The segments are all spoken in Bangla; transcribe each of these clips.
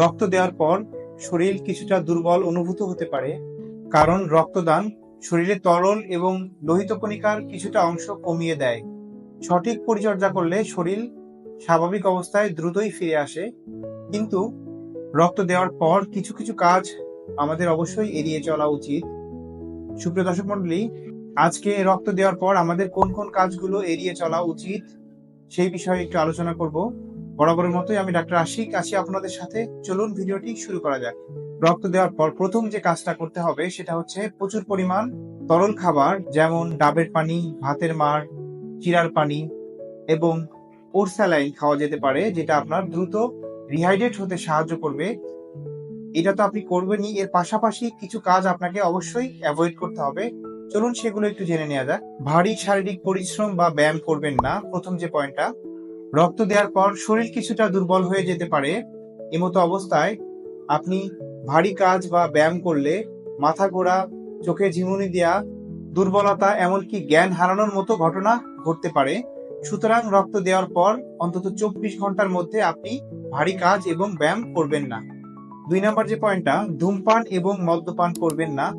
রক্ত দেওয়ার পর শরীর কিছুটা দুর্বল অনুভূত হতে পারে, কারণ রক্তদান শরীরে তরল এবং লোহিত কণিকার কিছুটা অংশ কমিয়ে দেয়। সঠিক পরিচর্যা করলে শরীর স্বাভাবিক অবস্থায় দ্রুতই ফিরে আসে, কিন্তু রক্ত দেওয়ার পর কিছু কিছু কাজ আমাদের অবশ্যই এড়িয়ে চলা উচিত। সুপ্রিয় দর্শক মন্ডলী আজকে রক্ত দেওয়ার পর আমাদের কোন কোন কাজগুলো এড়িয়ে চলা উচিত সেই বিষয়ে একটু আলোচনা করব। বরাবরের মতোই আমি ডাক্তার আশিক আছি আপনাদের সাথে। চলুন ভিডিওটি শুরু করা যাক। রক্ত দেওয়ার পর প্রথম যে কাজটা করতে হবে সেটা হচ্ছে প্রচুর পরিমাণ তরল খাবার, যেমন ডাবের পানি, ভাতের মার, চিরার পানি এবং ওরস্যালাইন খাওয়া যেতে পারে, যেটা আপনার দ্রুত রিহাইড্রেট হতে সাহায্য করবে। এটা তো আপনি করবেনই। এর পাশাপাশি কিছু কাজ আপনাকে অবশ্যই অ্যাভয়েড করতে হবে। চলুন সেগুলো একটু জেনে নেওয়া যাক। ভারী শারীরিক পরিশ্রম বা ব্যায়াম করবেন না, প্রথম যে পয়েন্টটা রক্ত দেওয়ার পর শরীর কিছুটা দুর্বল হয়ে যেতে পারে। এমতো অবস্থায় আপনি ভারী কাজ বা ব্যায়াম করলে মাথা ঘোরা চোখে ঝিমুনি দেওয়া দুর্বলতা এমনকি জ্ঞান হারানোর মতো ঘটনা ঘটতে পারে। সুতরাং রক্ত দেওয়ার পর অন্তত চব্বিশ ঘণ্টার মধ্যে আপনি ভারী কাজ এবং ব্যায়াম করবেন না। দুই নম্বর যে পয়েন্টটা, ধূমপান এবং মদ্যপান করবেন না।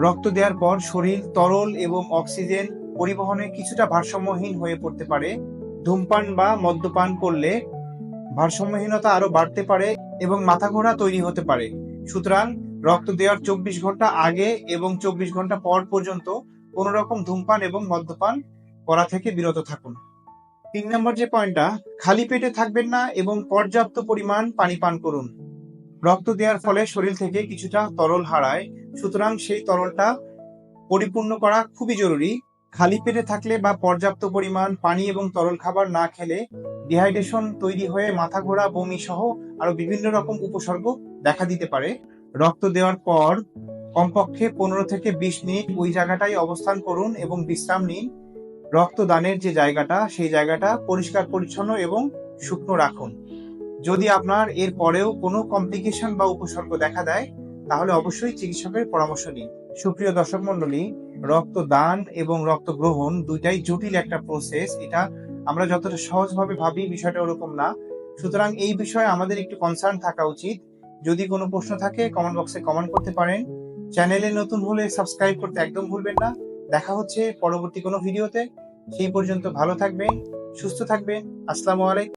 রক্ত দেওয়ার পর শরীর তরল এবং অক্সিজেন পরিবহনে কিছুটা ভারসাম্যহীন হয়ে পড়তে পারে। ধূমপান বা মদ্যপান করলে ভারসাম্যহীনতা আরও বাড়তে পারে এবং মাথা ঘোরা তৈরি হতে পারে। সুতরাং রক্ত দেওয়ার চব্বিশ ঘণ্টা আগে এবং চব্বিশ ঘণ্টা পর পর্যন্ত কোন রকম ধূমপান এবং মদ্যপান করা থেকে বিরত থাকুন। তিন নম্বর যে পয়েন্টটা, খালি পেটে থাকবেন না এবং পর্যাপ্ত পরিমাণ পানি পান করুন। রক্ত দেওয়ার ফলে শরীর থেকে কিছুটা তরল হারায়, সুতরাং সেই তরলটা পরিপূর্ণ করা খুবই জরুরি। খালি পেটে থাকলে বা পর্যাপ্ত পরিমাণ পানি এবং তরল খাবার না খেলে ডিহাইড্রেশন তৈরি হয়ে মাথা ঘোরা, বমি সহ আরও বিভিন্ন রকম উপসর্গ দেখা দিতে পারে। রক্ত দেওয়ার পর কমপক্ষে পনেরো থেকে বিশ মিনিট ওই জায়গাটায় অবস্থান করুন এবং বিশ্রাম নিন। রক্তদানের যে জায়গাটা, সেই জায়গাটা পরিষ্কার, পরিচ্ছন্ন এবং শুকনো রাখুন। যদি আপনার এর পরেও কোনো কমপ্লিকেশন বা উপসর্গ দেখা দেয়, তাহলে অবশ্যই চিকিৎসকের পরামর্শ নিন। সুপ্রিয় দর্শক মন্ডলী রক্তদান এবং রক্ত গ্রহণ দুইটাই জটিল একটা প্রসেস এটা আমরা যতটা সহজভাবে ভাবি বিষয়টা ওরকম না। সুতরাং এই বিষয়ে আমাদের একটু কনসার্ন থাকা উচিত। যদি কোনো প্রশ্ন থাকে কমেন্ট বক্সে কমেন্ট করতে পারেন। চ্যানেলে নতুন হলে সাবস্ক্রাইব করতে একদম ভুলবেন না। দেখা হচ্ছে পরবর্তী কোনো ভিডিওতে সেই পর্যন্ত ভালো থাকবেন, সুস্থ থাকবেন। আসসালামু আলাইকুম।